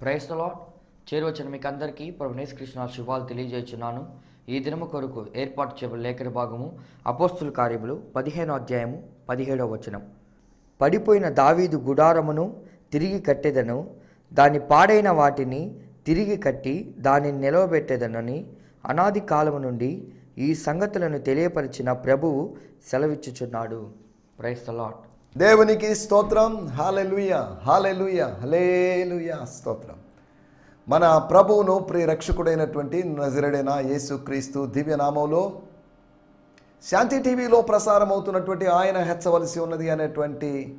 క్రైస్తలో చేరువచ్చిన మీకు అందరికీ ప్రభునేశ్ కృష్ణ శుభాలు తెలియజేస్తున్నాను. ఈ దినము కొరకు ఏర్పాటు చేయబడిన లేఖన భాగము అపోస్తుల కార్యములు పదిహేనో అధ్యాయము పదిహేడవ వచనం. పడిపోయిన దావీదు గుడారమును తిరిగి కట్టెదను దాని పాడైన వాటిని తిరిగి కట్టి దానిని నిలవబెట్టేదనని అనాది కాలము నుండి ఈ సంగతులను తెలియపరిచిన ప్రభువు సెలవిచ్చుచున్నాడు. ప్రైస్ ద లాట్ దేవునికి స్తోత్రం. హాలెలుయ హాలెలుయ హలేలుయ స్తోత్రం. మన ప్రభువును ప్రియరక్షకుడైనటువంటి నజరడైన యేసుక్రీస్తు దివ్యనామంలో శాంతి టీవీలో ప్రసారం అవుతున్నటువంటి ఆయన హెచ్చవలసి ఉన్నది అనేటువంటి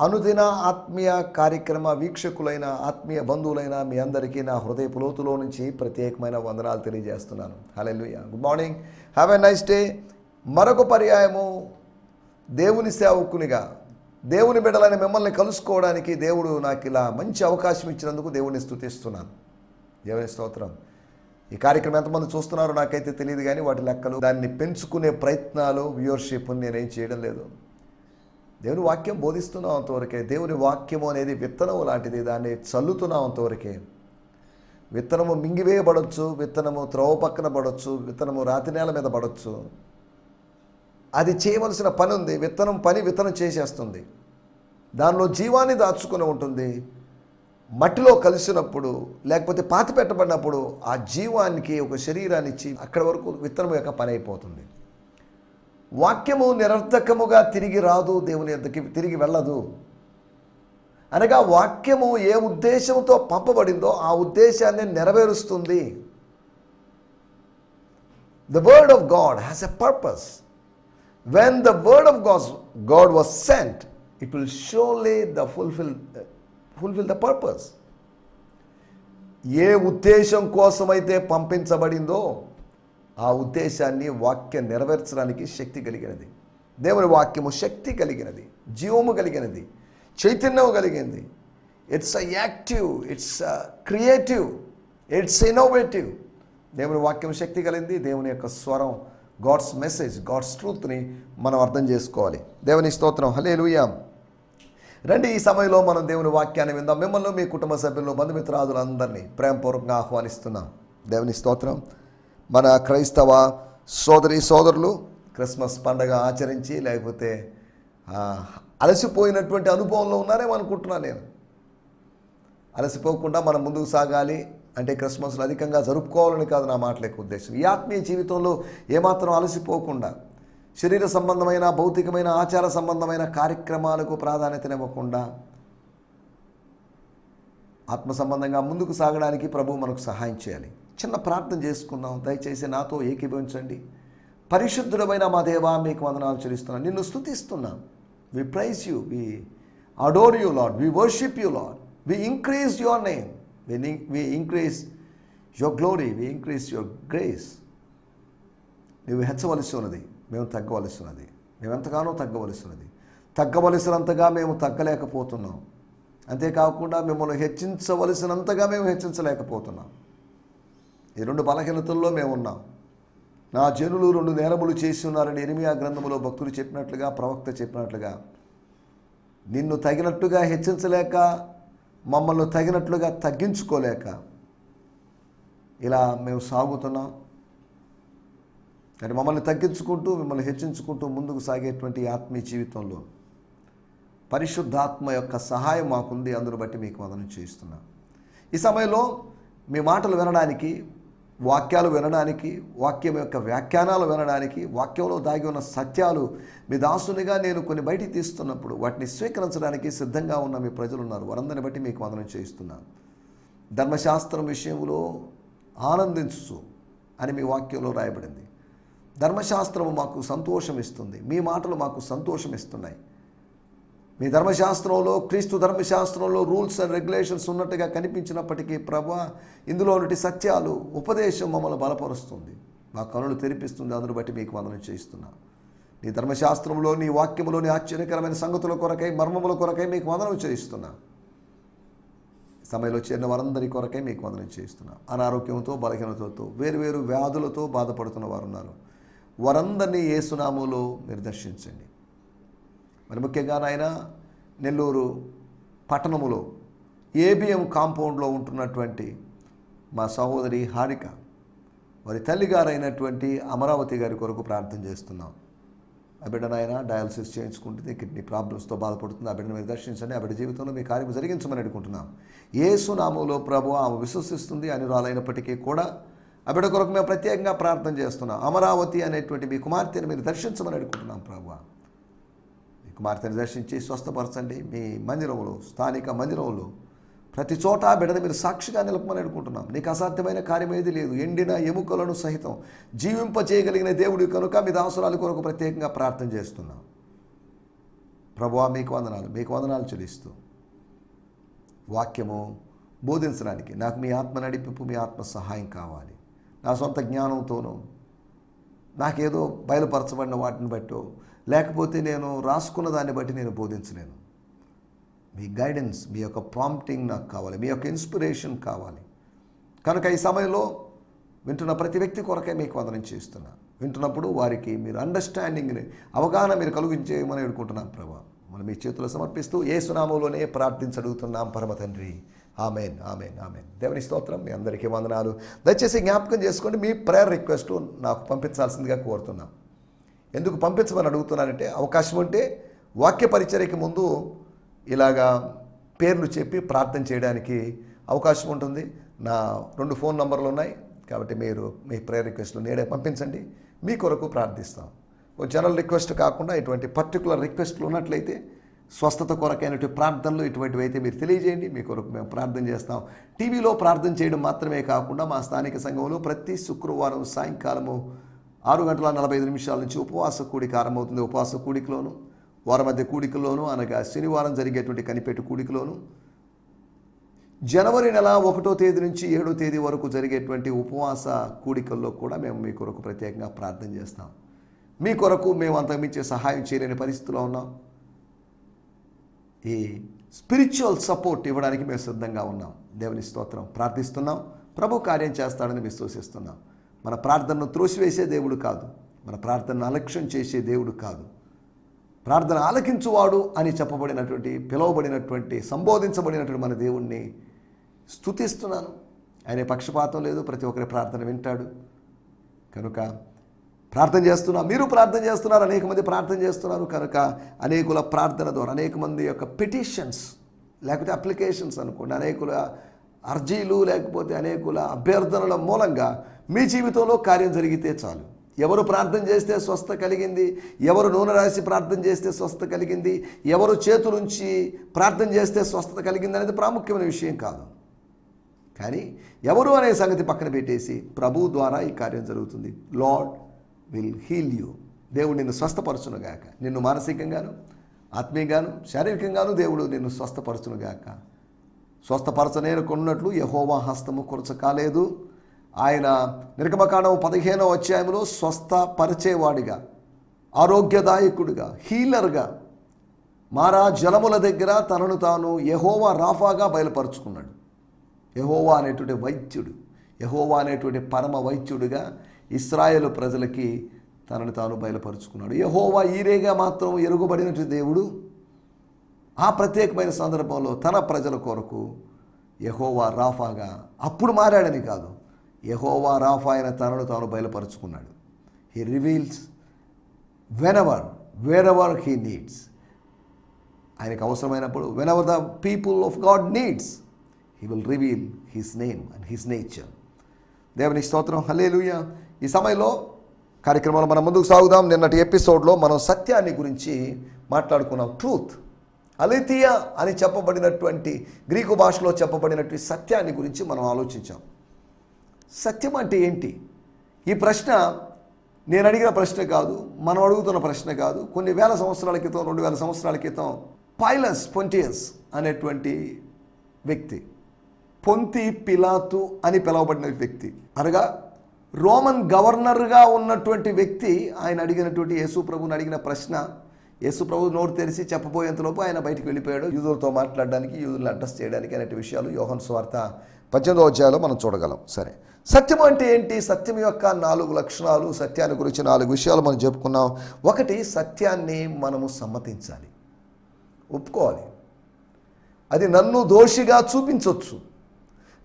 అనుదిన ఆత్మీయ కార్యక్రమ వీక్షకులైన ఆత్మీయ బంధువులైన మీ అందరికీ నా హృదయపు లోతులో నుంచి ప్రత్యేకమైన వందనాలు తెలియజేస్తున్నాను. Hallelujah good morning. Have a nice day. మరొక పర్యాయము దేవుని సేవకునిగా దేవుని బిడ్డలని మిమ్మల్ని కలుసుకోవడానికి దేవుడు నాకు ఇలా మంచి అవకాశం ఇచ్చినందుకు దేవుని స్థుతిస్తున్నాను దేవుని స్తోత్రం. ఈ కార్యక్రమం ఎంతమంది చూస్తున్నారో నాకైతే తెలియదు కానీ వాటి లెక్కలు దాన్ని పెంచుకునే ప్రయత్నాలు వ్యూవర్షిప్ నేనేం చేయడం లేదు. దేవుని వాక్యం బోధిస్తున్నాం అంతవరకే. దేవుని వాక్యము అనేది విత్తనం లాంటిది. దాన్ని చల్లుతున్నాం అంతవరకే. విత్తనము మింగివేయబడవచ్చు విత్తనము త్రోవ పక్కన పడవచ్చు విత్తనము రాతి నేల మీద పడవచ్చు అది చేయవలసిన పని ఉంది. విత్తనం పని విత్తనం చేసేస్తుంది. దానిలో జీవాన్ని దాచుకుని ఉంటుంది. మట్టిలో కలిసినప్పుడు లేకపోతే పాతి పెట్టబడినప్పుడు ఆ జీవానికి ఒక శరీరాన్ని ఇచ్చి అక్కడి వరకు విత్తనం యొక్క పని అయిపోతుంది. వాక్యము నిరర్థకముగా తిరిగి రాదు దేవుని ఎంతకి తిరిగి వెళ్ళదు. అనగా వాక్యము ఏ ఉద్దేశంతో పంపబడిందో ఆ ఉద్దేశాన్ని నెరవేరుస్తుంది. The word of God has a purpose when the word of God, God was sent, it will surely the fulfil fulfil the purpose ఏ ఉద్దేశం కోసమైతే పంపించబడిందో ఆ ఉద్దేశాన్ని వాక్యం నెరవేర్చడానికి శక్తి కలిగినది. దేవుని వాక్యము శక్తి కలిగినది జీవము కలిగినది చైతన్యం కలిగింది. It's a active it's creative it's innovative దేవుని వాక్యం శక్తి కలిగింది దేవుని యొక్క స్వరం గాడ్స్ మెసేజ్ గాడ్స్ ట్రూత్ని మనం అర్థం చేసుకోవాలి. దేవుని స్తోత్రం. హలే రండి ఈ సమయంలో మనం దేవుని వాక్యాన్ని విందాం. మిమ్మల్ని మీ కుటుంబ సభ్యులు బంధుమిత్రాదులందరినీ ప్రేమపూర్వకంగా ఆహ్వానిస్తున్నాం. దేవుని స్తోత్రం. మన క్రైస్తవ సోదరి సోదరులు క్రిస్మస్ పండగ ఆచరించి లేకపోతే అలసిపోయినటువంటి అనుభవంలో ఉన్నారేమో అనుకుంటున్నాను నేను. అలసిపోకుండా మనం ముందుకు సాగాలి. అంటే క్రిస్మస్లు అధికంగా జరుపుకోవాలని కాదు నా మాటల యొక్క ఉద్దేశం. ఈ ఆత్మీయ జీవితంలో ఏమాత్రం అలసిపోకుండా శరీర సంబంధమైన భౌతికమైన ఆచార సంబంధమైన కార్యక్రమాలకు ప్రాధాన్యతనివ్వకుండా ఆత్మ సంబంధంగా ముందుకు సాగడానికి ప్రభు మనకు సహాయం చేయాలి. చిన్న ప్రార్థన చేసుకుందాం. దయచేసి నాతో ఏకీభవించండి. పరిశుద్ధుడమైన మా దేవా మీకు వందనాలు చెల్లిస్తున్నాను నిన్ను స్తుతిస్తున్నా. We praise you we adore you lord we worship you lord we increase your name we we increase your glory we increase your grace నువ్వు హెచ్చవలసి ఉన్నది మేము తగ్గవలసి ఉన్నది మేము ఎంతగానో తగ్గవలసి ఉన్నది తగ్గవలసినంతగా మేము తగ్గలేకపోతున్నాం. అంతేకాకుండా మిమ్మల్ని హెచ్చించవలసినంతగా మేము హెచ్చించలేకపోతున్నాం. ఈ రెండు బలహీనతల్లో మేము ఉన్నాం నా జనులు రెండు నేరములు చేసి ఉన్నారని ఎనిమియా గ్రంథములో భక్తులు చెప్పినట్లుగా ప్రవక్త చెప్పినట్లుగా నిన్ను తగినట్టుగా హెచ్చించలేక మమ్మల్ని తగినట్లుగా తగ్గించుకోలేక ఇలా మేము సాగుతున్నాం. కానీ మమ్మల్ని తగ్గించుకుంటూ మిమ్మల్ని హెచ్చించుకుంటూ ముందుకు సాగేటువంటి ఆత్మీయ జీవితంలో పరిశుద్ధాత్మ యొక్క సహాయం మాకుంది. అందును బట్టి మీకు వదనం చేయిస్తున్నా. ఈ సమయంలో మీ మాటలు వినడానికి వాక్యాలు వినడానికి వాక్యం యొక్క వ్యాఖ్యానాలు వినడానికి వాక్యంలో దాగి ఉన్న సత్యాలు మీ దాసునిగా నేను కొన్ని బయటికి తీస్తున్నప్పుడు వాటిని స్వీకరించడానికి సిద్ధంగా ఉన్న మీ ప్రజలు ఉన్నారు. వారందరిని బట్టి మీకు వందనం చేయిస్తున్నాను. ధర్మశాస్త్రం విషయంలో ఆనందించు అని మీ వాక్యంలో రాయబడింది. ధర్మశాస్త్రము మాకు సంతోషం ఇస్తుంది. మీ మాటలు మాకు సంతోషం ఇస్తున్నాయి. మీ ధర్మశాస్త్రంలో క్రీస్తు ధర్మశాస్త్రంలో రూల్స్ అండ్ రెగ్యులేషన్స్ ఉన్నట్టుగా కనిపించినప్పటికీ ప్రభా ఇందులో ఉన్నటి సత్యాలు ఉపదేశం మమ్మల్ని బలపరుస్తుంది. మా కనులు తెరిపిస్తుంది అందును బట్టి మీకు వందనం చేయిస్తున్నా. నీ ధర్మశాస్త్రంలో నీ వాక్యములోని ఆశ్చర్యకరమైన సంగతుల కొరకై మర్మముల కొరకై మీకు వందనం చేయిస్తున్నా. సమయంలో చేరిన వారందరి కొరకై మీకు వందనం చేయిస్తున్నా. అనారోగ్యంతో బలహీనతతో వేరువేరు వ్యాధులతో బాధపడుతున్న వారు ఉన్నారు వారందరినీ ఏ సునాములో మీరు దర్శించండి. మరి ముఖ్యంగా నాయన నెల్లూరు పట్టణములో ఏబిఎం కాంపౌండ్లో ఉంటున్నటువంటి మా సహోదరి హారిక వారి తల్లిగారైనటువంటి అమరావతి గారి కొరకు ప్రార్థన చేస్తున్నాం. ఆ బిడ్డనైన డయాలసిస్ చేయించుకుంటుంది కిడ్నీ ప్రాబ్లమ్స్తో బాధపడుతుంది. ఆ బిడ్డను మీరు దర్శించండి ఆ బిడ్డ జీవితంలో మీ కార్యం జరిగించమని అడుగుతున్నాం ఏసు నామంలో ప్రభు ఆమె విశ్వసిస్తుంది అనురాలైనప్పటికీ కూడా ఆ బిడ్డ కొరకు మేము ప్రత్యేకంగా ప్రార్థన చేస్తున్నాం. అమరావతి అనేటువంటి మీ కుమార్తెను మీరు దర్శించమని అడుగుతున్నాం ప్రభు. కుమార్తెను దర్శించి స్వస్థపరచండి. మీ మందిరంలో స్థానిక మందిరంలో ప్రతి చోట బిడ్డను మీరు సాక్షిగా నిలపమని అనుకుంటున్నాం. నీకు అసాధ్యమైన కార్యం ఏది లేదు. ఎండిన ఎముకలను సహితం జీవింప చేయగలిగిన దేవుడి కనుక మీ దాసురాల కొరకు ప్రత్యేకంగా ప్రార్థన చేస్తున్నాం. ప్రభువా మీకు వందనాలు. మీకు వందనాలు చెల్లిస్తూ వాక్యము బోధించడానికి నాకు మీ ఆత్మ నడిపింపు మీ ఆత్మ సహాయం కావాలి. నా సొంత జ్ఞానంతోనూ నాకేదో బయలుపరచబడిన వాటిని బట్టో లేకపోతే నేను రాసుకున్న దాన్ని బట్టి నేను బోధించలేను. మీ గైడెన్స్ మీ యొక్క ప్రాంప్టింగ్ నాకు కావాలి మీ యొక్క ఇన్స్పిరేషన్ కావాలి. కనుక ఈ సమయంలో వింటున్న ప్రతి వ్యక్తి కొరకే మీకు వందనం చేస్తున్నా. వింటున్నప్పుడు వారికి మీరు అండర్స్టాండింగ్ని అవగాహన మీరు కలిగించేయమని వేడుకుంటున్నాం ప్రభా. మనం మీ చేతులు సమర్పిస్తూ ఏ సునామంలోనే ప్రార్థించడుగుతున్నాం పరమ తండ్రి. Amen amen amen. దేవుని స్తోత్రం మీ అందరికీ వందనాలు. దయచేసి జ్ఞాపకం చేసుకోండి మీ ప్రేయర్ రిక్వెస్ట్ నాకు పంపించాల్సిందిగా కోరుతున్నాం. ఎందుకు పంపించమని అడుగుతున్నానంటే అవకాశం ఉంటే వాక్య పరిచర్యకి ముందు ఇలాగా పేర్లు చెప్పి ప్రార్థన చేయడానికి అవకాశం ఉంటుంది. నా రెండు ఫోన్ నంబర్లు ఉన్నాయి. కాబట్టి మీరు మీ ప్రేయర్ రిక్వెస్ట్లు నేడే పంపించండి. మీ కొరకు ప్రార్థిస్తాం. ఒక జనరల్ రిక్వెస్ట్ కాకుండా ఇటువంటి పర్టికులర్ రిక్వెస్ట్లు ఉన్నట్లయితే స్వస్థత కొరకైనటువంటి ప్రార్థనలు ఇటువంటివి అయితే మీరు తెలియజేయండి. మీ కొరకు మేము ప్రార్థన చేస్తాం. టీవీలో ప్రార్థన చేయడం మాత్రమే కాకుండా మా స్థానిక సంఘంలో ప్రతి శుక్రవారం సాయంకాలము ఆరు గంటల నలభై ఐదు నిమిషాల నుంచి ఉపవాస కూడిక ఆరంభమవుతుంది. ఉపవాస కూడికలోను వార మధ్య కూడికలోను అనగా శనివారం జరిగేటువంటి కనిపెట్టు కూడికలోను. జనవరి నెల ఒకటో తేదీ నుంచి ఏడో తేదీ వరకు జరిగేటువంటి ఉపవాస కూడికల్లో కూడా మేము మీ కొరకు ప్రత్యేకంగా ప్రార్థన చేస్తాం. మీ కొరకు మేము అంతకుమించే సహాయం చేయలేని పరిస్థితిలో ఉన్నాం. ఈ స్పిరిచువల్ సపోర్ట్ ఇవ్వడానికి మేము సిద్ధంగా ఉన్నాం. దేవుని స్తోత్రం ప్రార్థిస్తున్నాం. ప్రభు కార్యం చేస్తాడని విశ్వసిస్తున్నాం. మన ప్రార్థనను త్రోసివేసే దేవుడు కాదు. మన ప్రార్థనను అలక్ష్యం చేసే దేవుడు కాదు. ప్రార్థన ఆలకించువాడు అని చెప్పబడినటువంటి పిలువబడినటువంటి సంబోధించబడినటువంటి మన దేవుణ్ణి స్తుతిస్తున్నాను. ఆయన పక్షపాతం లేదు ప్రతి ఒక్కరి ప్రార్థన వింటాడు. కనుక ప్రార్థన చేస్తున్నా మీరు ప్రార్థన చేస్తున్నారు అనేక మంది ప్రార్థన చేస్తున్నారు. కనుక అనేకుల ప్రార్థన ద్వారా అనేక మంది యొక్క పిటిషన్స్ లేకపోతే అప్లికేషన్స్ అనుకోండి అనేకుల అర్జీలు లేకపోతే అనేకుల అభ్యర్థనల మూలంగా మీ జీవితంలో కార్యం జరిగితే చాలు. ఎవరు ప్రార్థన చేస్తే స్వస్థ కలిగింది ఎవరు నూనె రాసి ప్రార్థన చేస్తే స్వస్థ కలిగింది ఎవరు చేతులుంచి ప్రార్థన చేస్తే స్వస్థత కలిగింది అనేది ప్రాముఖ్యమైన విషయం కాదు. కానీ ఎవరు అనే సంగతి పక్కన పెట్టేసి ప్రభు ద్వారా ఈ కార్యం జరుగుతుంది. Lord will heal you. దేవుడు నిన్ను స్వస్థపరచునుగాక. నిన్ను మానసికంగాను ఆత్మీయంగాను శారీరకంగాను దేవుడు నిన్ను స్వస్థపరచునుగాక. స్వస్థపరచనేను కొన్నట్లు యహోవా హస్తము కురచ కాలేదు. ఆయన నిర్గమకాండం పదిహేనవ అధ్యాయంలో స్వస్థపరిచేవాడిగా ఆరోగ్యదాయకుడిగా హీలర్గా మారా జలముల దగ్గర తనను తాను యహోవా రాఫాగా బయలుపరుచుకున్నాడు. యహోవా అనేటువంటి వైద్యుడు యహోవా అనేటువంటి పరమ వైద్యుడిగా ఇస్రాయేల్ ప్రజలకి తనను తాను బయలుపరుచుకున్నాడు. యహోవా ఈరేగా మాత్రం ఎరుగుబడినటువంటి దేవుడు. ఆ ప్రత్యేకమైన సందర్భంలో తన ప్రజల కొరకు యహోవా రాఫాగా అప్పుడు మారాడని కాదు యహోవా రాఫా అయిన తనను తాను బయలుపరుచుకున్నాడు. He reveals whenever wherever he needs ఆయనకు అవసరమైనప్పుడు whenever the people of God needs he will reveal his name and his nature దేవుని స్తోత్రం. హలేలుయ ఈ సమయంలో కార్యక్రమంలో మనం ముందుకు సాగుదాం. నిన్నటి ఎపిసోడ్లో మనం సత్యాన్ని గురించి మాట్లాడుకున్నాం. ట్రూత్ అలితియా అని చెప్పబడినటువంటి గ్రీకు భాషలో చెప్పబడినటువంటి సత్యాన్ని గురించి మనం ఆలోచించాం. సత్యం అంటే ఏంటి? ఈ ప్రశ్న నేను అడిగిన ప్రశ్న కాదు మనం అడుగుతున్న ప్రశ్న కాదు. కొన్ని వేల సంవత్సరాల క్రితం రెండు వేల సంవత్సరాల క్రితం పైలస్ పొంటియస్ అనేటువంటి వ్యక్తి పొంతి పిలాతు అని పిలువబడిన వ్యక్తి. అనగా రోమన్ గవర్నర్గా ఉన్నటువంటి వ్యక్తి ఆయన అడిగినటువంటి యేసు ప్రభుని అడిగిన ప్రశ్న యేసు ప్రభు నోరు తెరిచి చెప్పబోయేంతలోపు ఆయన బయటికి వెళ్ళిపోయాడు. యూదులతో మాట్లాడడానికి యూదులను అడ్రస్ చేయడానికి అనేటి విషయాలు యోహన్ స్వార్త పద్దెనిమిదో అధ్యాయంలో మనం చూడగలం. సరే. సత్యం అంటే ఏంటి? సత్యం యొక్క నాలుగు లక్షణాలు సత్యాన్ని గురించి నాలుగు విషయాలు మనం చెప్పుకున్నాం. ఒకటి సత్యాన్ని మనము సమ్మతించాలి. ఒప్పుకోవాలి. అది నన్ను దోషిగా చూపించవచ్చు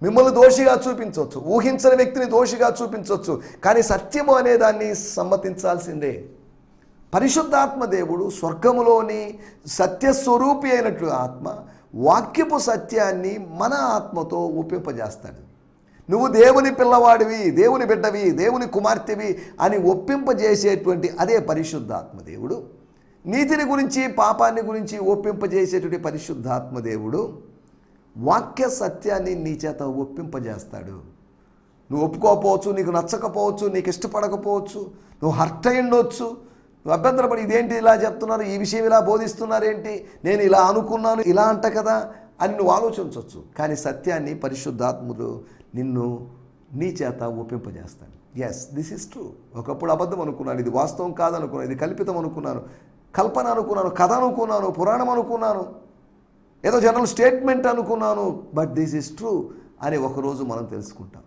మిమ్మల్ని దోషిగా చూపించవచ్చు ఊహించని వ్యక్తిని దోషిగా చూపించవచ్చు కానీ సత్యము అనే దాన్ని సమ్మతించాల్సిందే. పరిశుద్ధాత్మ దేవుడు స్వర్గములోని సత్యస్వరూపి అయినట్లు ఆత్మ వాక్యపు సత్యాన్ని మన ఆత్మతో ఒప్పింపజేస్తాడు. నువ్వు దేవుని పిల్లవాడివి దేవుని బిడ్డవి దేవుని కుమార్తెవి అని ఒప్పింపజేసేటువంటి అదే పరిశుద్ధాత్మదేవుడు నీతిని గురించి పాపాన్ని గురించి ఒప్పింపజేసేటువంటి పరిశుద్ధాత్మ దేవుడు వాక్య సత్యాన్ని నీ చేత ఒప్పింపజేస్తాడు. నువ్వు ఒప్పుకోకపోవచ్చు నీకు నచ్చకపోవచ్చు నీకు ఇష్టపడకపోవచ్చు నువ్వు హర్ట్ అయి నువ్వు అభ్యంతరపడి ఇదేంటి ఇలా చెప్తున్నారు? ఈ విషయం ఇలా బోధిస్తున్నారేంటి? నేను ఇలా అనుకున్నాను ఇలా అంట కదా అని నువ్వు ఆలోచించవచ్చు కానీ సత్యాన్ని పరిశుద్ధాత్ముడు నిన్ను నీ చేత ఒప్పింపజేస్తాను ఎస్ దిస్ ఇస్ ట్రూ ఒకప్పుడు అబద్ధం అనుకున్నాను ఇది వాస్తవం కాదనుకున్నాను ఇది కల్పితం అనుకున్నాను కల్పన అనుకున్నాను కథ అనుకున్నాను పురాణం అనుకున్నాను ఏదో జనరల్ స్టేట్మెంట్ అనుకున్నాను బట్ దిస్ ఇస్ ట్రూ అని ఒకరోజు మనం తెలుసుకుంటాం.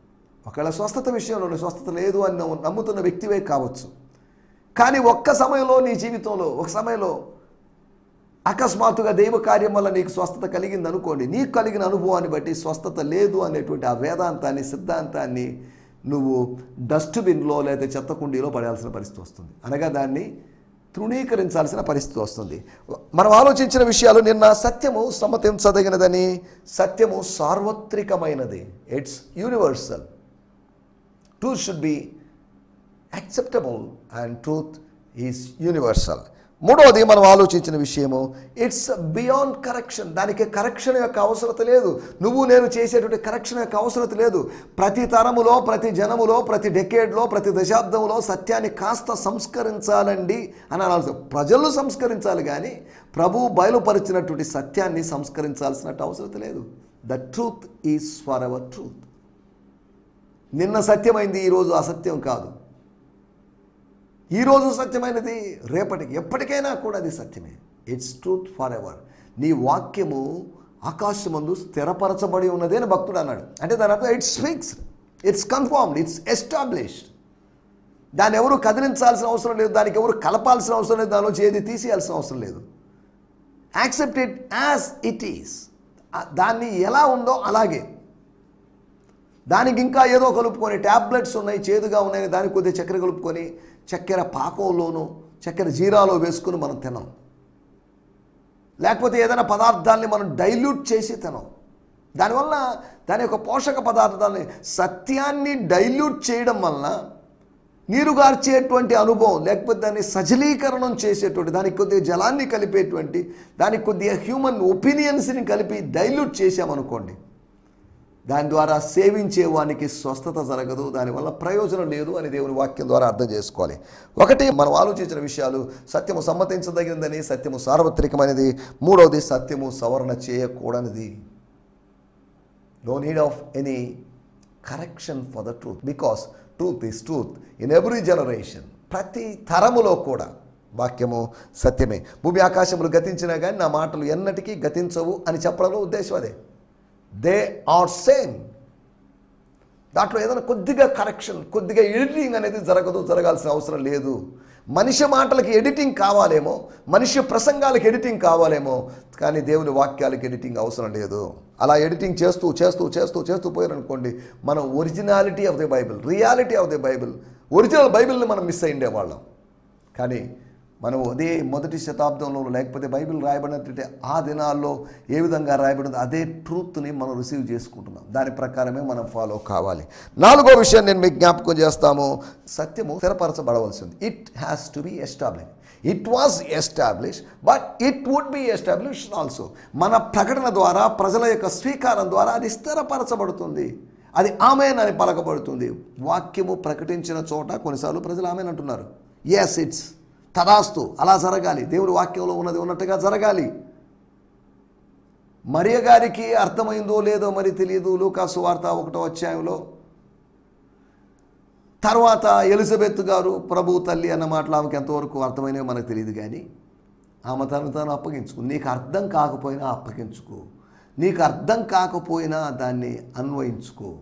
ఒకవేళ స్వస్థత విషయంలో స్వస్థత లేదు అని నమ్ముతున్న వ్యక్తివే కావచ్చు. కానీ ఒక్క సమయంలో నీ జీవితంలో ఒక సమయంలో అకస్మాత్తుగా దైవ కార్యం వల్ల నీకు స్వస్థత కలిగింది అనుకోండి నీకు కలిగిన అనుభవాన్ని బట్టి స్వస్థత లేదు అనేటువంటి ఆ వేదాంతాన్ని సిద్ధాంతాన్ని నువ్వు డస్ట్బిన్లో లేదా చెత్త కుండీలో పడాల్సిన పరిస్థితి వస్తుంది. అనగా దాన్ని తృణీకరించాల్సిన పరిస్థితి వస్తుంది. మనం ఆలోచించిన విషయాలు నిన్న సత్యము సమ్మతించదగినదని సత్యము సార్వత్రికమైనది. It's universal two should be acceptable and truth is universal మూడవది మనం ఆలోచించిన విషయము ఇట్స్ బియాండ్ కరెక్షన్ దానికి కరెక్షన్ యొక్క అవసరత లేదు. నువ్వు నేను చేసేటువంటి కరెక్షన్ యొక్క అవసరత లేదు. ప్రతి తరములో ప్రతి జనములో ప్రతి డెకేడ్లో ప్రతి దశాబ్దంలో సత్యాన్ని కాస్త సంస్కరించాలండి అని అనాల్సి ప్రజలు సంస్కరించాలి కానీ ప్రభు బయలుపరిచినటువంటి సత్యాన్ని సంస్కరించాల్సినట్టు అవసరత లేదు. The truth is for our truth నిన్న సత్యమైంది ఈరోజు అసత్యం కాదు. ఈరోజు సత్యమైనది రేపటికి ఎప్పటికైనా కూడా అది సత్యమే. ఇట్స్ ట్రూత్ ఫర్ ఎవర్ నీ వాక్యము ఆకాశమందు స్థిరపరచబడి ఉన్నది అని భక్తుడు అన్నాడు. అంటే దాని అర్థం it's fixed it's confirmed it's established దాన్ని ఎవరు కదిలించాల్సిన అవసరం లేదు దానికి ఎవరు కలపాల్సిన అవసరం లేదు దానిలోంచి ఏది తీసేయాల్సిన అవసరం లేదు. Accept it as it is దాన్ని ఎలా ఉందో అలాగే. దానికి ఇంకా ఏదో కలుపుకొని ట్యాబ్లెట్స్ ఉన్నాయి చేదుగా ఉన్నాయి దానికి కొద్దిగా చక్కెర కలుపుకొని చక్కెర పాకంలోనూ చక్కెర జీరాలో వేసుకుని మనం తినం. లేకపోతే ఏదైనా పదార్థాన్ని మనం డైల్యూట్ చేసి తినం. దానివల్ల దాని యొక్క పోషక పదార్థాన్ని సత్యాన్ని డైల్యూట్ చేయడం వలన నీరుగార్చేటువంటి అనుభవం లేకపోతే దాన్ని సజలీకరణం చేసేటువంటి దానికి కొద్దిగా జలాన్ని కలిపేటువంటి దానికి కొద్దిగా హ్యూమన్ ఒపీనియన్స్ని కలిపి డైల్యూట్ చేసామనుకోండి దాని ద్వారా సేవించే వానికి స్వస్థత జరగదు దానివల్ల ప్రయోజనం లేదు అని దేవుని వాక్యం ద్వారా అర్థం చేసుకోవాలి. ఒకటి మనం ఆలోచించిన విషయాలు సత్యము సమ్మతించదగినదని సత్యము సార్వత్రికమైనది. మూడవది సత్యము సవరణ చేయకూడనిది. No need of any correction for the truth because truth is truth in every generation ప్రతి తరములో కూడా వాక్యము సత్యమే. భూమి ఆకాశములు గతించినా కానీ నా మాటలు ఎన్నటికీ గతించవు అని చెప్పడంలో ఉద్దేశం అదే. దే ఆర్ సేమ్ దాంట్లో ఏదైనా కొద్దిగా కరెక్షన్ కొద్దిగా ఎడిటింగ్ అనేది జరగదు జరగాల్సిన అవసరం లేదు. మనిషి మాటలకి ఎడిటింగ్ కావాలేమో మనిషి ప్రసంగాలకు ఎడిటింగ్ కావాలేమో కానీ దేవుని వాక్యాలకి ఎడిటింగ్ అవసరం లేదు. అలా ఎడిటింగ్ చేస్తూ చేస్తూ చేస్తూ చేస్తూ పోయారనుకోండి మనం originality of the Bible reality of the Bible original బైబిల్ని మనం మిస్ అయ్యిండే వాళ్ళం కానీ మనం అదే మొదటి శతాబ్దంలో లేకపోతే బైబిల్ రాయబడినట్టు ఆ దినాల్లో ఏ విధంగా రాయబడిందో అదే ట్రూత్ని మనం రిసీవ్ చేసుకుంటున్నాం. దాని ప్రకారమే మనం ఫాలో కావాలి. నాలుగో విషయం నేను మీకు జ్ఞాపకం చేస్తాము. సత్యము స్థిరపరచబడవలసింది. It has to be establish it was establish but it would be establish also మన ప్రకటన ద్వారా ప్రజల యొక్క స్వీకారం ద్వారా అది స్థిరపరచబడుతుంది. అది ఆమెన్ అని పలకబడుతుంది. వాక్యము ప్రకటించిన చోట కొన్నిసార్లు ప్రజలు ఆమెన్ అంటున్నారు. ఎస్ ఇట్స్ తదాస్తు అలా జరగాలి. దేవుడి వాక్యంలో ఉన్నది ఉన్నట్టుగా జరగాలి. మరియ గారికి అర్థమైందో లేదో మరి తెలియదు. లూకాసు వార్త ఒకటో అధ్యాయంలో తర్వాత ఎలిజబెత్ గారు ప్రభు తల్లి అన్న మాటలు ఆమెకి ఎంతవరకు అర్థమైనవి మనకు తెలియదు కానీ ఆమె తను తాను అప్పగించుకో. నీకు అర్థం కాకపోయినా అప్పగించుకో. నీకు అర్థం కాకపోయినా దాన్ని అన్వయించుకో.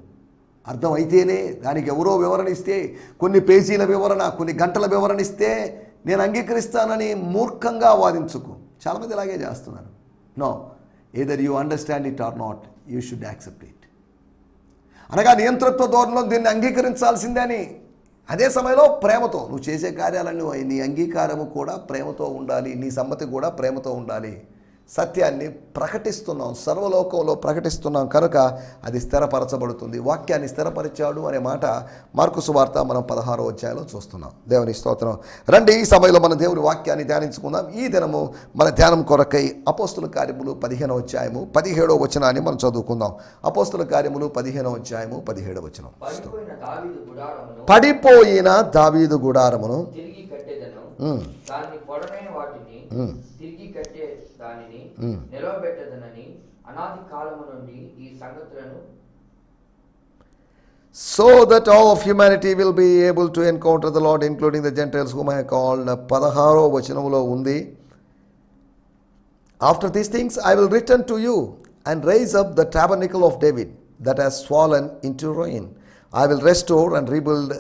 అర్థమైతేనే దానికి ఎవరో వివరణ ఇస్తే కొన్ని పేజీల వివరణ కొన్ని గంటల వివరణ ఇస్తే నేను అంగీకరిస్తానని మూర్ఖంగా వాదించుకు. చాలామంది ఇలాగే చేస్తున్నారు. No either you understand it or not you should accept it అనగా నియంతృత్వ ధోరణిలో దీన్ని అంగీకరించాల్సిందే అని అదే సమయంలో ప్రేమతో నువ్వు చేసే కార్యాలను నీ అంగీకారము కూడా ప్రేమతో ఉండాలి నీ సమ్మతి కూడా ప్రేమతో ఉండాలి. సత్యాన్ని ప్రకటిస్తున్నాం సర్వలోకంలో ప్రకటిస్తున్నాం కనుక అది స్థిరపరచబడుతుంది. వాక్యాన్ని స్థిరపరిచాడు అనే మాట మార్కు సువార్త మనం పదహారో అధ్యాయంలో చూస్తున్నాం. దేవుని స్తోత్రం. రండి ఈ సమయంలో మన దేవుని వాక్యాన్ని ధ్యానించుకుందాం. ఈ దినము మన ధ్యానం కొరకై అపోస్తుల కార్యములు పదిహేనో అధ్యాయము పదిహేడో వచనాన్ని మనం చదువుకుందాం. అపోస్తుల కార్యములు పదిహేనో అధ్యాయము పదిహేడో వచనం. పడిపోయిన దావీదు గుడారమును తిరిగి దాన్ని పొడమైన వాటిని ఉమ్, తిరిగి కట్టే దానిని ఉమ్. నిలవబెట్టదనని అనాది కాలము నుండి ఈ సంగతులను so that all of humanity will be able to encounter the Lord, including the Gentiles whom I have called. పదహారో వచనములో ఉంది After these things I will return to you and raise up the tabernacle of David that has fallen into ruin. I will restore and rebuild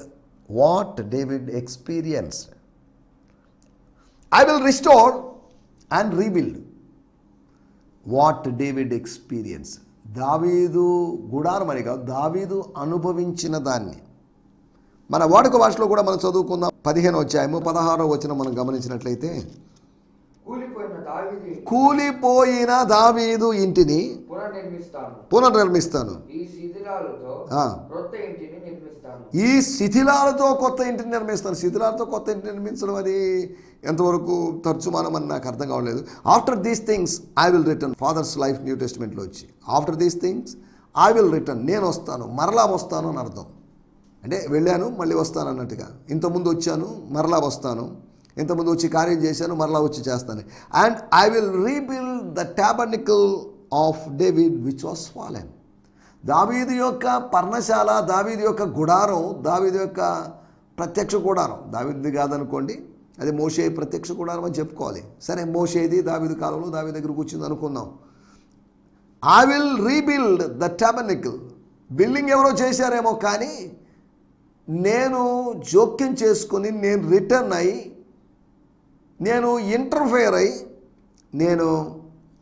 what David experienced. I will restore and rebuild What David experience? దావీదు గుడారం అని కాదు దావీదు అనుభవించిన దాన్ని. మన వాడుక భాషలో కూడా మనం చదువుకుందాం. పదిహేను అధ్యాయము పదహారో వచ్చిన మనం గమనించినట్లయితే కూలిపోయిన దావీది కూలిపోయిన దావీదు ఇంటిని పునర్నిర్మిస్తాను. పునర్నిర్మిస్తాను. ఈ శిథిలాలతో కొత్త ఇంటిని నిర్మిస్తాను శిథిలాలతో కొత్త ఇంటిని నిర్మించడం అది ఎంతవరకు తర్చుమానం అని నాకు అర్థం కావట్లేదు. After these things I will return father's life new టెస్ట్మెంట్లో వచ్చి. After these things I will return నేను వస్తాను. మరలా వస్తాను అని అర్థం. అంటే వెళ్ళాను మళ్ళీ వస్తాను అన్నట్టుగా. ఇంతకుముందు వచ్చాను మరలా వస్తాను. ఇంతకుముందు వచ్చి కార్యం చేశాను మరలా వచ్చి చేస్తాను. And I will rebuild the tabernacle of David which was fallen దావీదు యొక్క పర్ణశాల దావీదు యొక్క గుడారం దావీదు యొక్క ప్రత్యక్ష గుడారం. దావీది కాదనుకోండి అది మోషే ప్రత్యక్ష గుడారం అని చెప్పుకోవాలి. సరే మోషేది దావీదు కాలంలో దావీ దగ్గర కూర్చుంది అనుకుందాం. I will rebuild the tabernacle building ఎవరో చేశారేమో కానీ నేను జోక్యం చేసుకుని నేను రిటర్న్ అయి నేను ఇంటర్ఫేర్ అయి నేను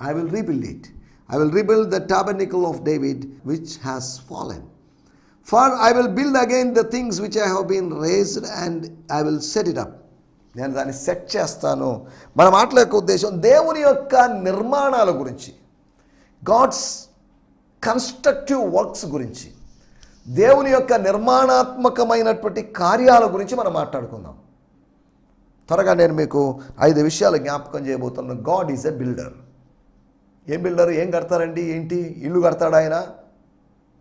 I will rebuild it I will rebuild the tabernacle of David which has fallen for I will build again the things which I have been raised and I will set it up నేను దాన్ని set చేస్తాను. మన మాటల యొక్క ఉద్దేశం దేవుని యొక్క నిర్మాణాల గురించి. గాడ్స్ కన్స్ట్రక్టివ్ వర్క్స్ గురించి. దేవుని యొక్క నిర్మాణాత్మకమైనటువంటి కార్యాల గురించి మనం మాట్లాడుకుందాం. త్వరగా నేను మీకు ఐదు విషయాలు జ్ఞాపకం చేయబోతున్నాను. గాడ్ ఈజ్ ఎ బిల్డర్ ఏం బిల్డర్ ఏం కడతారండి? ఏంటి? ఇల్లు కడతాడు ఆయన?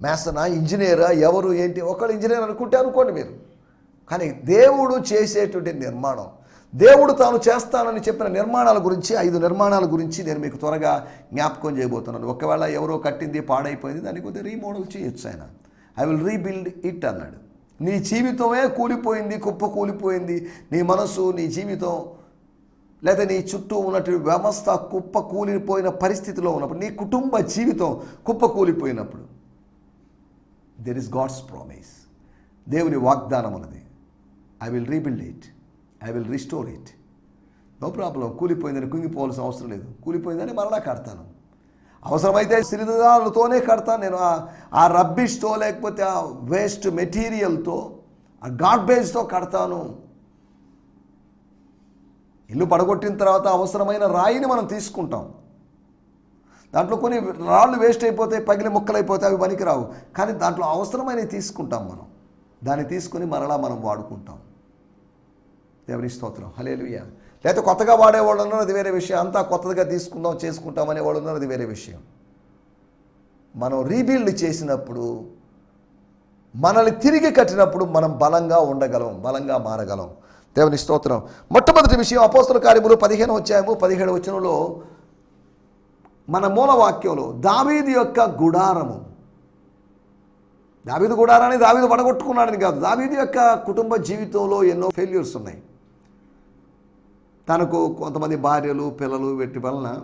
మేసనా ఇంజనీరా? ఎవరు? ఏంటి? ఒకళ్ళు ఇంజనీర్ అనుకుంటే అనుకోండి మీరు. కానీ దేవుడు చేసేటువంటి నిర్మాణం. దేవుడు తాను చేస్తానని చెప్పిన నిర్మాణాల గురించి ఐదు నిర్మాణాల గురించి నేను మీకు త్వరగా జ్ఞాపకం చేయబోతున్నాను. ఒకవేళ ఎవరో కట్టింది పాడైపోయింది దాన్ని కొద్దిగా రీమోడల్ చేయొచ్చు ఆయన. ఐ విల్ రీబిల్డ్ ఇట్ అన్నాడు. నీ జీవితమే కూలిపోయింది కుప్ప కూలిపోయింది. నీ మనసు నీ జీవితం లేదా నీ చుట్టూ ఉన్నటువంటి వ్యవస్థ కుప్ప కూలిపోయిన పరిస్థితిలో ఉన్నప్పుడు నీ కుటుంబ జీవితం కుప్ప కూలిపోయినప్పుడు దెర్ ఇస్ గాడ్స్ ప్రామిస్ దేవుని వాగ్దానం ఉన్నది. I will rebuild it I will restore it no problem కూలిపోయిందని కుంగిపోవాల్సిన అవసరం లేదు. కూలిపోయిందని మరలా కడతాను. అవసరమైతే సిరిదాలతోనే కడతాను. నేను ఆ- ఆ రబ్బిష్తో లేకపోతే ఆ వేస్ట్ మెటీరియల్తో ఆ గార్బేజ్తో కడతాను. ఇల్లు పడగొట్టిన తర్వాత అవసరమైన రాయిని మనం తీసుకుంటాం. దాంట్లో కొన్ని రాళ్ళు వేస్ట్ అయిపోతాయి పగిలి ముక్కలైపోతాయి అవి పనికిరావు. కానీ దాంట్లో అవసరమైనవి తీసుకుంటాం మనం. దాన్ని తీసుకొని మరలా మనం వాడుకుంటాం. దేవుని స్తోత్రం. హలేలుయ్య లేకపోతే కొత్తగా వాడేవాళ్ళు ఉన్నారు అది వేరే విషయం. అంతా కొత్తగా తీసుకుందాం చేసుకుంటాం అనేవాళ్ళు ఉన్నారు అది వేరే విషయం. మనం రీబిల్డ్ చేసినప్పుడు మనల్ని తిరిగి కట్టినప్పుడు మనం బలంగా ఉండగలం బలంగా మారగలం. దేవుని స్తోత్రం. మొట్టమొదటి విషయం అపోస్తుల కార్యములు పదిహేను వచ్చాము పదిహేడు వచనంలో మన మూల వాక్యంలో దావీదు యొక్క గుడారము. దావీదు గుడారాన్ని దావీదు పడగొట్టుకున్నాడని కాదు. దావీది యొక్క కుటుంబ జీవితంలో ఎన్నో ఫెయిల్యూర్స్ ఉన్నాయి. తనకు కొంతమంది భార్యలు పిల్లలు వీటి వలన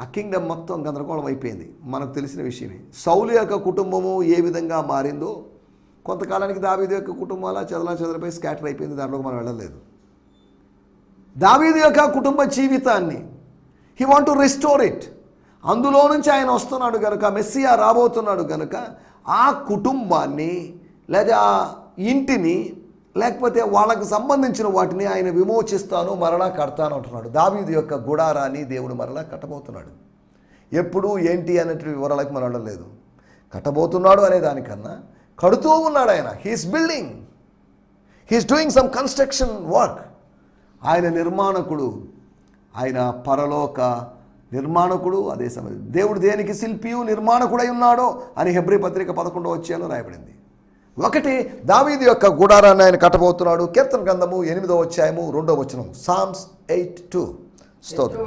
ఆ కింగ్డమ్ మొత్తం గందరగోళం అయిపోయింది. మనకు తెలిసిన విషయమే. సౌలు యొక్క కుటుంబము ఏ విధంగా మారిందో కొంతకాలానికి దావీదు యొక్క కుటుంబం అలా చెదలా చెదలపై స్కాటర్ అయిపోయింది. దాంట్లో మనం వెళ్ళలేదు. దావీదు యొక్క కుటుంబ జీవితాన్ని he want to restore it అందులో నుంచి ఆయన వస్తున్నాడు కనుక మెస్సియా రాబోతున్నాడు కనుక ఆ కుటుంబాన్ని లేదా ఆ ఇంటిని లేకపోతే వాళ్ళకు సంబంధించిన వాటిని ఆయన విమోచిస్తాను మరలా కడతాను అంటున్నాడు. దావీదు యొక్క గుడారాన్ని దేవుడు మరలా కట్టబోతున్నాడు. ఎప్పుడు ఏంటి అనేటువంటి వివరాలకు మనం వెళ్ళలేదు. కట్టబోతున్నాడు అనే దానికన్నా కడుతూ ఉన్నాడు ఆయన. He's building he's doing some construction work ఆయన నిర్మాణకుడు ఆయన పరలోక నిర్మాణకుడు అదే సమయం దేవుడు దేనికి శిల్పియు నిర్మాణకుడై ఉన్నాడో అని హెబ్రి పత్రిక పదకొండవ వచ్చేలో రాయబడింది. ఒకటి దావీది యొక్క గుడారాన్ని ఆయన కట్టబోతున్నాడు. కీర్తన గ్రంథము ఎనిమిదో అధ్యాయము రెండో వచనం. సామ్స్ ఎయిట్ టూ స్తోత్రం.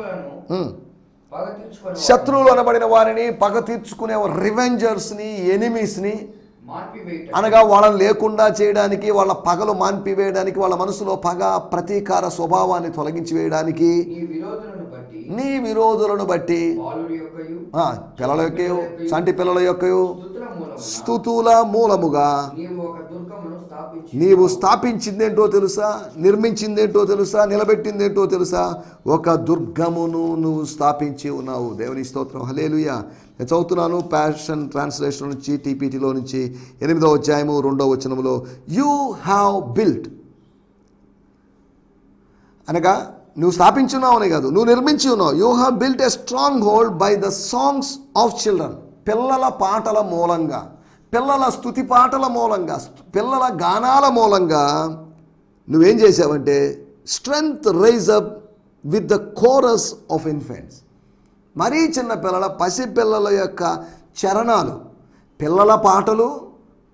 శత్రువులు అనబడిన వారిని పగ తీర్చుకునే రివెంజర్స్ని ఎనిమీస్ని అనగా వాళ్ళని లేకుండా చేయడానికి వాళ్ళ పగలు మాన్పివేయడానికి వాళ్ళ మనసులో పగ ప్రతీకార స్వభావాన్ని తొలగించి వేయడానికి నీ విరోధులను బట్టి పిల్లల యొక్కయు సంటి పిల్లల మూలమున స్థుతుల మూలముగా నీవు ఒక దుర్గమును స్థాపించి నీవు స్థాపించిందేంటో తెలుసా? నిర్మించిందేంటో తెలుసా? నిలబెట్టిందేంటో తెలుసా? ఒక దుర్గమును నువ్వు స్థాపించి ఉన్నావు. దేవుని స్తోత్రం. హలేలుయ నేను చదువుతున్నాను ప్యాషన్ ట్రాన్స్లేషన్ నుంచి టీపీటీలో నుంచి ఎనిమిదో అధ్యాయము రెండవ వచనంలో యూ హ్యావ్ బిల్ట్ అనగా నువ్వు స్థాపించున్నావు అనే కాదు నువ్వు నిర్మించి ఉన్నావు. You have built a stronghold by the songs of children పిల్లల పాటల మూలంగా. పిల్లల స్తుతి పాటల మూలంగా పిల్లల గానాల మూలంగా నువ్వేం చేసావంటే strength rise up with the chorus of infants మరీ చిన్న పిల్లల పసిపిల్లల యొక్క చరణాలు పిల్లల పాటలు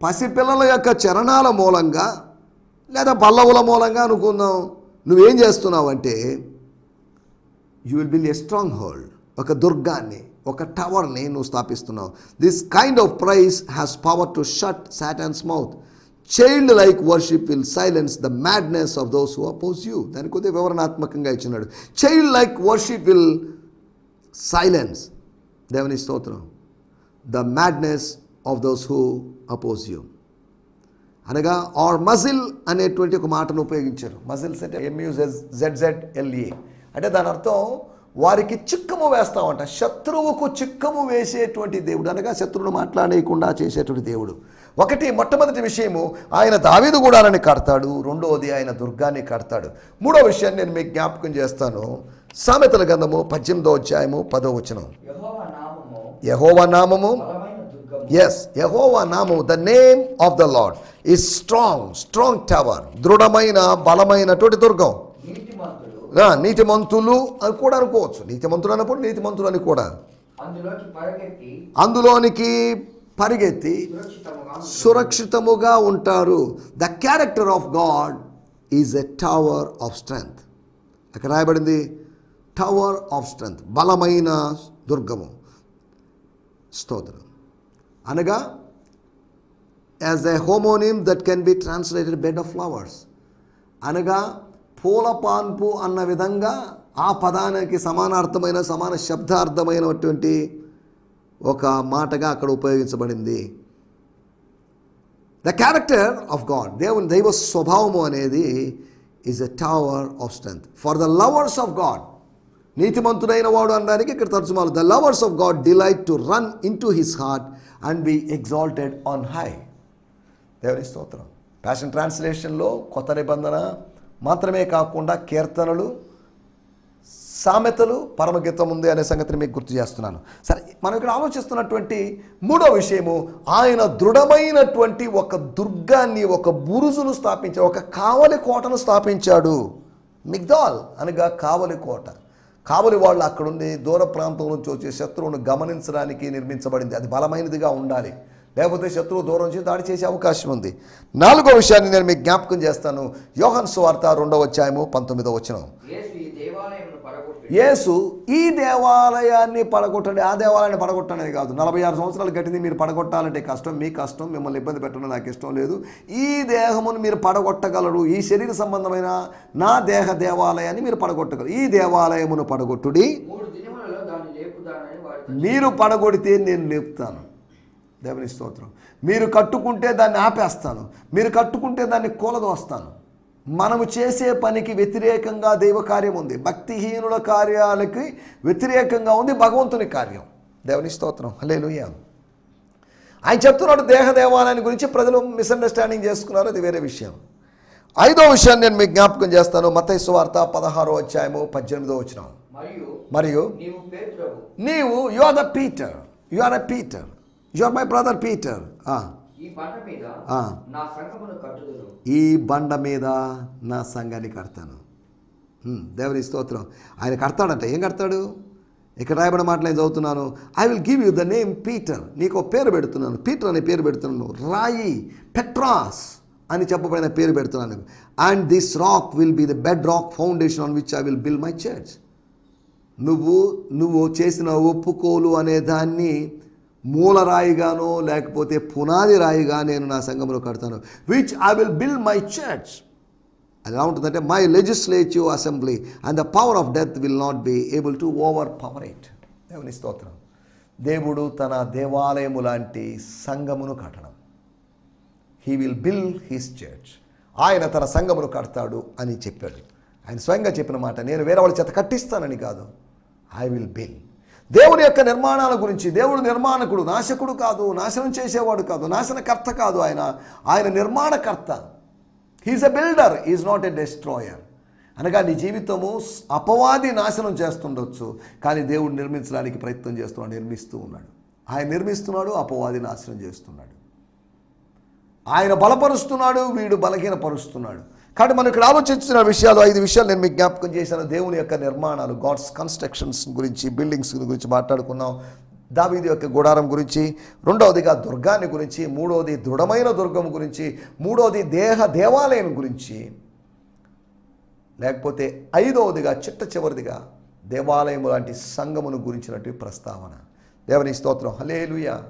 పసిపిల్లల యొక్క చరణాల మూలంగా లేదా పల్లవుల మూలంగా అనుకుందాం. నువ్వేం చేస్తున్నావు అంటే you will build a stronghold ఒక దుర్గాన్ని. ఒక టవర్ని నువ్వు స్థాపిస్తున్నావు. This kind of praise has power to shut Satan's mouth child like worship will silence the madness of those who oppose you దాని కొద్దిగా వివరణాత్మకంగా ఇచ్చినాడు. Child like worship will silence దేవుని స్తోత్రం. The madness of those who oppose you అనగా or muzzle అనేటువంటి ఒక మాటను ఉపయోగించారు. మజిల్స్ అంటే ఎంయూజెడ్ జెడ్ ఎల్ఏ అంటే దాని అర్థం వారికి చిక్కము వేస్తామంట శత్రువుకు చిక్కము వేసేటువంటి దేవుడు. అనగా శత్రువును మాట్లాడేయకుండా చేసేటువంటి దేవుడు. ఒకటి మొట్టమొదటి విషయము ఆయన దావీదు గూడాలని కడతాడు. రెండవది ఆయన దుర్గాన్ని కడతాడు. మూడో విషయాన్ని నేను మీకు జ్ఞాపకం చేస్తాను. సామెతల గంధము పద్దెనిమిదో అధ్యాయము పదో వచనం. నామము యహోవా నామము? ఎస్ యహోవా నామము the name of the Lord is strong strong tower దృఢమైన బలమైనటువంటి దుర్గం. నీతిమంతులు అని కూడా అనుకోవచ్చు. నీతిమంతులు అన్నప్పుడు నీతిమంతులు అని కూడా. అందులోకి పరగెత్తి అందులోనికి పరిగెత్తి సురక్షితముగా సురక్షితముగా ఉంటారు. The character of God is a tower of strength అక్కడ రాయబడింది? టవర్ ఆఫ్ స్ట్రెంగ్త్ బలమైన దుర్గము. స్తోత్రం. అనగా as a homonym that can be translated bed of flowers అనగా పూల పాన్పు అన్న విధంగా ఆ పదానికి సమానార్థమైన సమాన శబ్దార్థమైనటువంటి ఒక మాటగా అక్కడ ఉపయోగించబడింది. ద క్యారెక్టర్ ఆఫ్ గాడ్ దేవుని దైవ స్వభావము అనేది is a tower of strength for the lovers of God నీతిమంతుడైన వాడు అనడానికి ఇక్కడ తర్జుమాలు. The lovers of God delight to run into his heart and be exalted on high దేవుని స్తోత్రం. ప్యాషన్ ట్రాన్స్లేషన్లో కొత్త నిబంధన మాత్రమే కాకుండా కీర్తనలు సామెతలు పరమగీతం ఉంది అనే సంగతిని మీకు గుర్తు చేస్తున్నాను. సరే మనం ఇక్కడ ఆలోచిస్తున్నటువంటి మూడో విషయము ఆయన దృఢమైనటువంటి ఒక దుర్గాన్ని ఒక బురుజును స్థాపించాడు ఒక కావలి కోటను స్థాపించాడు. మిగ్దాల్ అనగా కావలి కోట. కావలి వాళ్ళు అక్కడుండి దూర ప్రాంతం నుంచి వచ్చే శత్రువును గమనించడానికి నిర్మించబడింది. అది బలమైనదిగా ఉండాలి. లేకపోతే శత్రువు దూరం నుంచి దాడి చేసే అవకాశం ఉంది. నాలుగో విషయాన్ని నేను మీకు జ్ఞాపకం చేస్తాను. యోహన్ సువార్త రెండవ అధ్యాయము పంతొమ్మిదో వచనం. యేసు ఈ దేవాలయాన్ని పడగొట్టండి. ఆ దేవాలయాన్ని పడగొట్టండి అని కాదు. నలభై ఆరు సంవత్సరాలు గట్టింది మీరు పడగొట్టాలంటే కష్టం మీ కష్టం మిమ్మల్ని ఇబ్బంది పెట్టడం నాకు ఇష్టం లేదు. ఈ దేహమును మీరు పడగొట్టగలరు. ఈ శరీర సంబంధమైన నా దేహ దేవాలయాన్ని మీరు పడగొట్టగలరు. ఈ దేవాలయమును పడగొట్టుడి. మీరు పడగొడితే నేను లేపుతాను. దేవుని స్తోత్రం. మీరు కట్టుకుంటే దాన్ని ఆపేస్తాను. మీరు కట్టుకుంటే దాన్ని కూలదోస్తాను. మనము చేసే పనికి వ్యతిరేకంగా దైవ కార్యం ఉంది. భక్తిహీనుల కార్యాలకి వ్యతిరేకంగా ఉంది భగవంతుని కార్యం. దేవుని స్తోత్రం. హలే ఆయన చెప్తున్నాడు దేహ దేవాలయాన్ని గురించి ప్రజలు మిస్అండర్స్టాండింగ్ చేసుకున్నారు. అది వేరే విషయం. ఐదో విషయాన్ని నేను మీకు జ్ఞాపకం చేస్తాను. మతైసు వార్త పదహారో అధ్యాయము పద్దెనిమిదో వచ్చిన మరియు నీవు you are the Peter you are a Peter you are my brother Peter ఈ బండ మీద. నా సంఘాన్ని కడతాను. హ్మ్, దేవుని స్తోత్రం. ఆయన కడతాడంట. ఏం కడతాడు? ఇక్కడ రాయబడిన మాటలు నేను చదువుతున్నాను. I will give you the name Peter నీకు పేరు పెడుతున్నాను. పీటర్ అనే పేరు పెడుతున్నాను. రాయి పెట్రాస్ అని చెప్పబడిన పేరు పెడుతున్నాను. And this rock will be the bedrock foundation on which I will build my church నువ్వు నువ్వు చేసిన ఒప్పుకోలు అనే దాన్ని మూలరాయిగానో లేకపోతే పునాది రాయిగా నేను నా సంఘంలో కడతాను which I will build my church అది ఎలా ఉంటుందంటే my legislative assembly and the power of death will not be able to overpower it దేవుని స్తోత్రం. దేవుడు తన దేవాలయము లాంటి సంఘమును కట్టడం. He will build his church ఆయన తన సంఘమును కడతాడు అని చెప్పాడు. ఆయన స్వయంగా చెప్పిన మాట నేను వేరే వాళ్ళ చేత కట్టిస్తానని కాదు. ఐ విల్ బిల్ దేవుని యొక్క నిర్మాణాల గురించి దేవుడు నిర్మాణకుడు నాశకుడు కాదు నాశనం చేసేవాడు కాదు నాశనకర్త కాదు ఆయన. ఆయన నిర్మాణకర్త. He is a builder is not a destroyer అనగా నీ జీవితము అపవాది నాశనం చేస్తుండొచ్చు కానీ దేవుడు నిర్మించడానికి ప్రయత్నం చేస్తున్నాడు నిర్మిస్తూ ఉన్నాడు. ఆయన నిర్మిస్తున్నాడు అపవాది నాశనం చేస్తున్నాడు. ఆయన బలపరుస్తున్నాడు వీడు బలహీనపరుస్తున్నాడు. కాబట్టి మనం ఇక్కడ ఆలోచించిన విషయాలు ఐదు విషయాలు నేను మీకు జ్ఞాపకం చేశాను. దేవుని యొక్క నిర్మాణాలు గాడ్స్ కన్స్ట్రక్షన్స్ గురించి బిల్డింగ్స్ గురించి మాట్లాడుకున్నాం. దావీది యొక్క గుడారం గురించి రెండవదిగా దుర్గాన్ని గురించి మూడవది దృఢమైన దుర్గం గురించి మూడవది దేహ దేవాలయం గురించి. లేకపోతే ఐదవదిగా చిట్ట చివరిదిగా దేవాలయం లాంటి సంగమును గురించినటువంటి ప్రస్తావన. దేవుని స్తోత్రం. హలేలుయా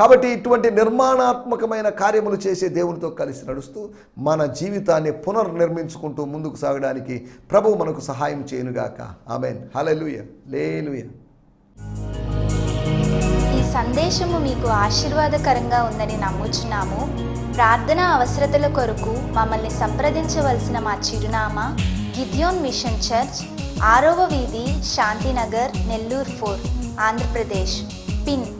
కాబట్టి ఇటువంటి నిర్మాణాత్మకమైన కార్యములు చేసే దేవునితో కలిసి నడుస్తూ మన జీవితాన్ని పునర్నిర్మించుకుంటూ ముందుకు సాగడానికి ప్రభువు మనకు సహాయం చేయనుగాక. ఆమెన్. హలలుయ లేలుయ. ఈ సందేశము మీకు ఆశీర్వాదకరంగా ఉందని నమ్ముచున్నాము. ప్రార్థన అవసరతల కొరకు మమ్మల్ని సంప్రదించవలసిన మా చిరునామా గిద్యోన్ మిషన్ చర్చ్ ఆరవ వీధి శాంతినగర్ నెల్లూరు ఫోర్ ఆంధ్రప్రదేశ్. పిన్